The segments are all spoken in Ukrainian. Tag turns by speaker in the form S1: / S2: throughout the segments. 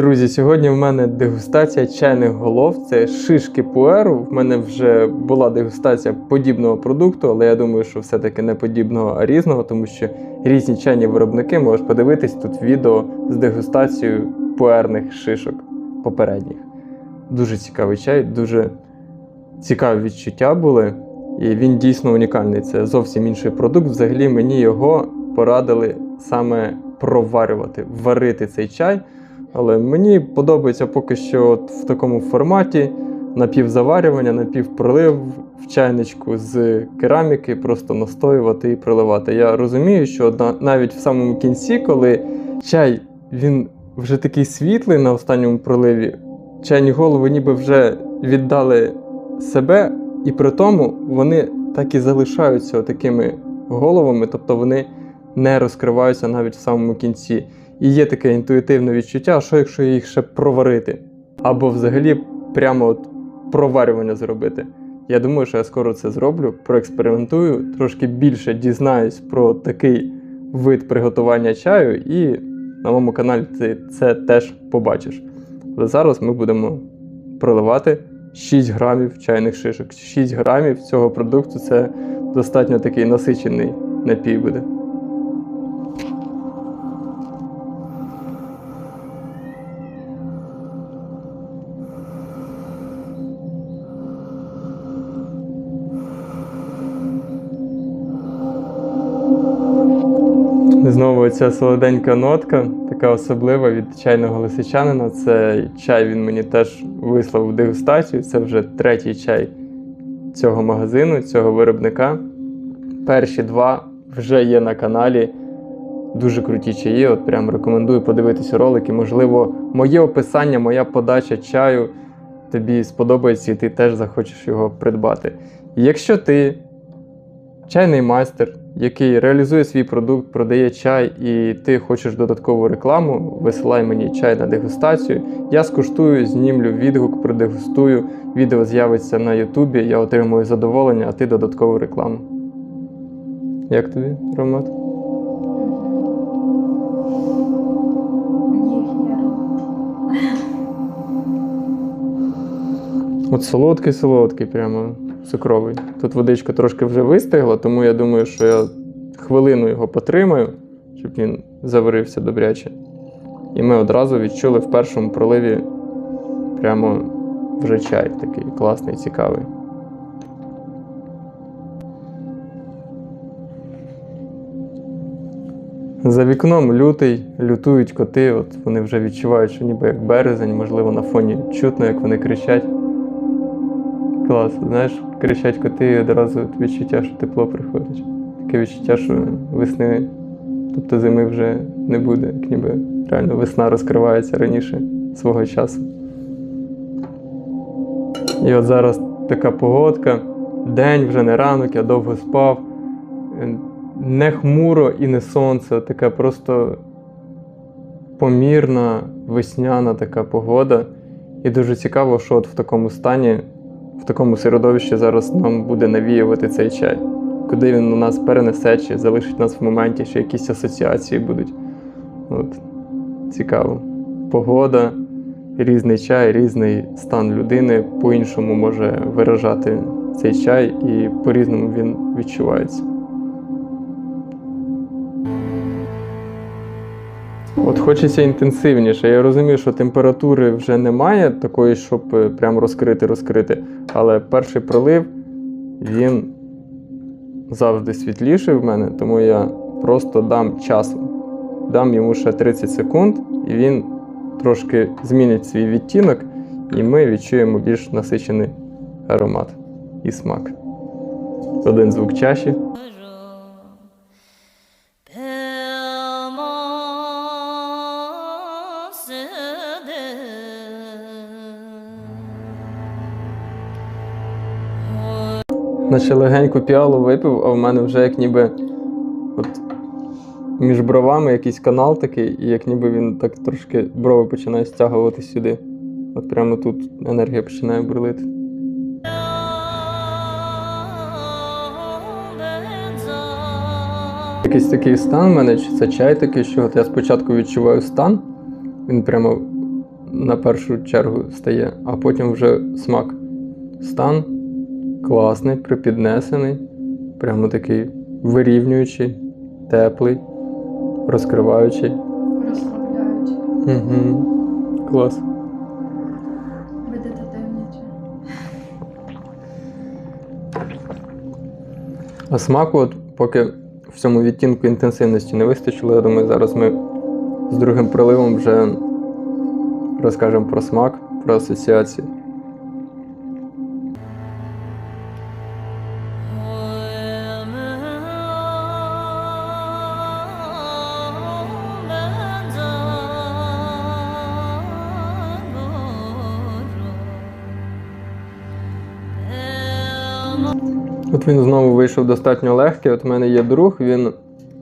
S1: Друзі, сьогодні в мене дегустація чайних голов. Це шишки пуеру. В мене вже була дегустація подібного продукту, але я думаю, що все-таки не подібного, а різного, тому що різні чайні виробники можеш подивитись тут відео з дегустацією пуерних шишок попередніх. Дуже цікавий чай, дуже цікаві відчуття були. І він дійсно унікальний. Це зовсім інший продукт. Взагалі мені його порадили саме проварювати, варити цей чай. Але мені подобається поки що от в такому форматі напівзаварювання, напівпролив в чайничку з кераміки, просто настоювати і проливати. Я розумію, що навіть в самому кінці, коли чай він вже такий світлий на останньому проливі, чайні голови ніби вже віддали себе, і при тому вони так і залишаються такими головами, тобто вони не розкриваються навіть в самому кінці. І є таке інтуїтивне відчуття, що якщо їх ще проварити? Або взагалі прямо от проварювання зробити. Я думаю, що я скоро це зроблю, проекспериментую, трошки більше дізнаюсь про такий вид приготування чаю, і на моєму каналі ти це теж побачиш. Але зараз ми будемо проливати 6 грамів чайних шишок. 6 грамів цього продукту це достатньо такий насичений напій буде. Знову ця солоденька нотка, така особлива від чайного лисичанина. Це чай він мені теж вислав в дегустацію. Це вже третій чай цього магазину, цього виробника. Перші два вже є на каналі. Дуже круті чаї. От прям рекомендую подивитися ролики. Можливо, моє описання, моя подача чаю тобі сподобається і ти теж захочеш його придбати. Якщо ти чайний майстер, який реалізує свій продукт, продає чай, і ти хочеш додаткову рекламу, висилай мені чай на дегустацію. Я скуштую, знімлю відгук, продегустую. Відео з'явиться на Ютубі, я отримую задоволення, а ти додаткову рекламу. Як тобі, аромат? От солодкий, солодкий, прямо цукровий. Тут водичка трошки вже вистигла, тому я думаю, що я хвилину його потримаю, щоб він заварився добряче. І ми одразу відчули в першому проливі прямо вже чай такий класний, цікавий. За вікном лютий, лютують коти, от вони вже відчувають, що ніби як березень, можливо, на фоні чутно, як вони кричать. Клас, знаєш, кричать коти і одразу відчуття, що тепло приходить. Таке відчуття, що весни, тобто зими вже не буде, як ніби реально весна розкривається раніше свого часу. І от зараз така погодка, день вже не ранок, я довго спав. Не хмуро і не сонце, така просто помірна, весняна така погода. І дуже цікаво, що от в такому стані в такому середовищі зараз нам буде навіювати цей чай. Куди він у нас перенесе, чи залишить нас в моменті, що якісь асоціації будуть. От. Цікаво. Погода, різний чай, різний стан людини по-іншому може виражати цей чай, і по-різному він відчувається. От хочеться інтенсивніше. Я розумію, що температури вже немає такої, щоб е, прям розкрити, розкрити. Але перший пролив він завжди світліший в мене, тому я просто дам часу. Дам йому ще 30 секунд, і він трошки змінить свій відтінок, і ми відчуємо більш насичений аромат і смак. Один звук чаші. Наче легеньку піалу випив, а в мене вже як ніби от між бровами якийсь канал такий, і як ніби він так трошки брови починає стягувати сюди. От прямо тут енергія починає бурлити. Якийсь такий стан в мене, чи це чай такий, що от я спочатку відчуваю стан, він прямо на першу чергу стає, а потім вже смак. Стан класний, припіднесений, прямо такий вирівнюючий, теплий, розкриваючий.
S2: Розслабляючи.
S1: Угу. Клас.
S2: Медитативний.
S1: А смаку, от поки в цьому відтінку інтенсивності не вистачило, я думаю, зараз ми з другим приливом вже розкажемо про смак, про асоціації. От він знову вийшов достатньо легкий. От в мене є друг, він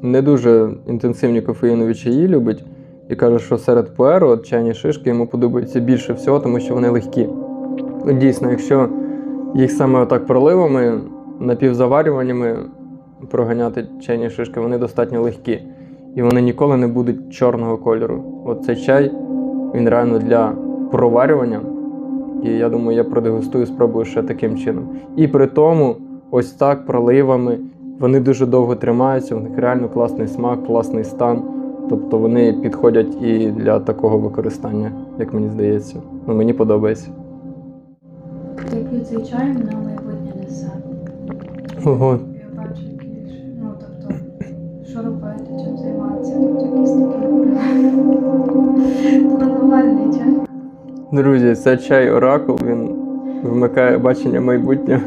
S1: не дуже інтенсивні кофеїнові чаї любить і каже, що серед пуеру от чайні шишки йому подобаються більше всього, тому що вони легкі. Дійсно, якщо їх саме отак проливами, напівзаварюваннями проганяти чайні шишки, вони достатньо легкі. І вони ніколи не будуть чорного кольору. От цей чай, він реально для проварювання. І я думаю, я продегустую, спробую ще таким чином. І при тому, ось так проливами, вони дуже довго тримаються, у них реально класний смак, класний стан. Тобто вони підходять і для такого використання, як мені здається. Ну, мені подобається.
S2: Я п'ю цей чай, в майбутнє несе.
S1: Ого,
S2: Я бачу якісь, ну тобто, що робити, чим займатися, тобто якісь такі планувальний чай.
S1: друзі, це чай Оракул, він вмикає бачення майбутнього.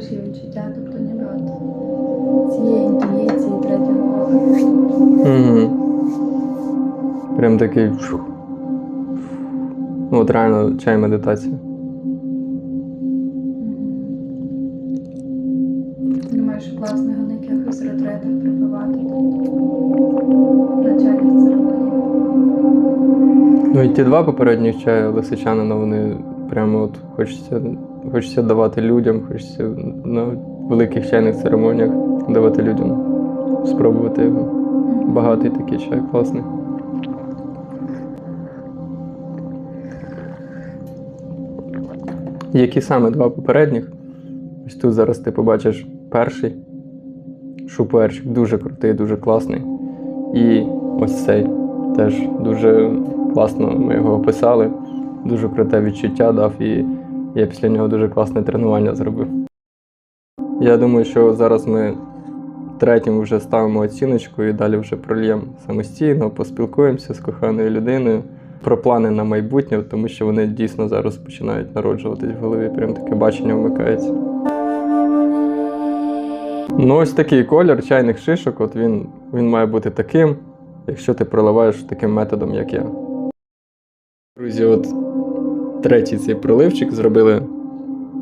S2: Також відчуття, тобто ніби от цієї інтуїції третього.
S1: Угу. Прям такий. Ну, от реально чай медитація.
S2: Думаю, що класно його на якихось ретритах припивати. тобто, На чайних церемоніях.
S1: Ну і ті два попередніх чаю лисичанина, вони прямо от хочеться, хочеться давати людям, хочеться на великих чайних церемоніях давати людям, спробувати його. Багатий такий чай, класний. Які саме два попередніх? Ось тут зараз ти побачиш перший шуперчик, дуже крутий, дуже класний. І ось цей теж дуже класно ми його описали. Дуже круте відчуття дав, і я після нього дуже класне тренування зробив. Я думаю, що зараз ми третім вже ставимо оціночку і далі вже прольємо самостійно, поспілкуємося з коханою людиною про плани на майбутнє, тому що вони дійсно зараз починають народжуватись в голові. Прям таке бачення вмикається. Ну, ось такий колір чайних шишок, от він, він має бути таким, якщо ти проливаєш таким методом, як я. Друзі, от третій цей проливчик зробили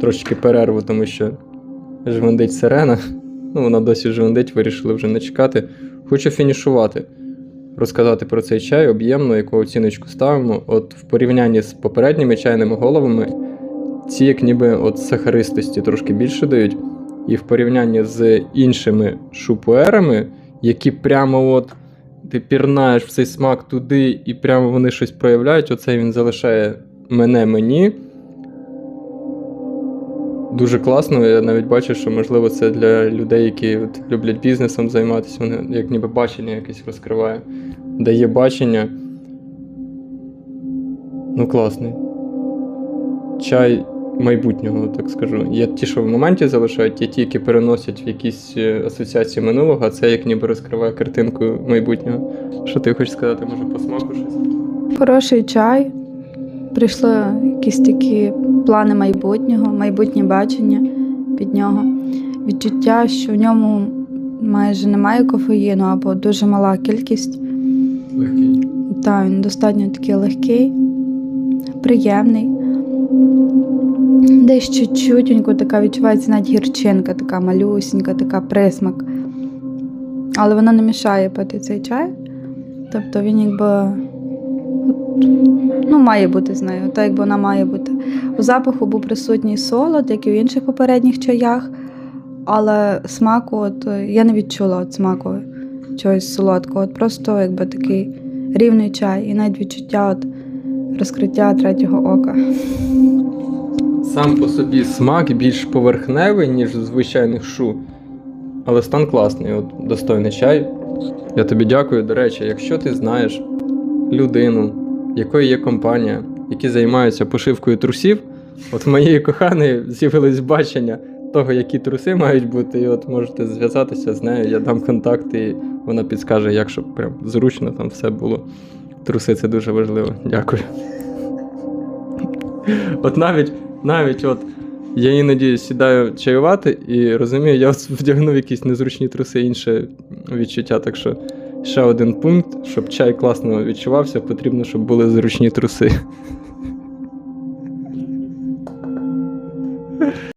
S1: трошечки перерву, тому що жвендить сирена. Ну, вона досі жвендить, вирішили вже не чекати. Хочу фінішувати, розказати про цей чай об'ємно, яку оціночку ставимо. От в порівнянні з попередніми чайними головами, ці як ніби от сахаристості трошки більше дають. І в порівнянні з іншими шупуерами, які прямо от ти пірнаєш в цей смак туди, і прямо вони щось проявляють. Оцей він залишає мене мені. Дуже класно. Я навіть бачу, що можливо це для людей, які от люблять бізнесом займатися, вони як ніби бачення якесь розкриває. Дає бачення. Ну, класний. Чай майбутнього, так скажу. Є ті, що в моменті залишають, є ті, які переносять в якісь е, асоціації минулого, а це як ніби розкриває картинку майбутнього. Що ти хочеш сказати, може, по смаку щось?
S2: Хороший чай. Прийшли якісь такі плани майбутнього, майбутнє бачення під нього. Відчуття, що в ньому майже немає кофеїну або дуже мала кількість.
S1: Легкий.
S2: Та він достатньо такий легкий, приємний. Десь чуть-чутенько така відчувається навіть гірчинка, така малюсенька, така присмак. Але вона не мішає пити цей чай. Тобто він якби ну, має бути з нею, так як вона має бути. У запаху був присутній солод, як і в інших попередніх чаях, але смаку, от, е, я не відчула от смаку чогось солодкого. От просто якби такий рівний чай, і навіть відчуття от, розкриття третього ока.
S1: Сам по собі смак більш поверхневий, ніж в звичайних шу. Але стан класний, от достойний чай. Я тобі дякую. До речі, якщо ти знаєш людину, якої є компанія, які займаються пошивкою трусів, от в моєї коханої з'явилось бачення того, які труси мають бути, і от можете зв'язатися з нею, я дам контакти, і вона підскаже, як щоб прям зручно там все було. Труси це дуже важливо. Дякую. От навіть, навіть от я іноді сідаю чаювати і розумію, я вдягнув якісь незручні труси, інше відчуття. Так що ще один пункт, щоб чай класно відчувався, потрібно, щоб були зручні труси.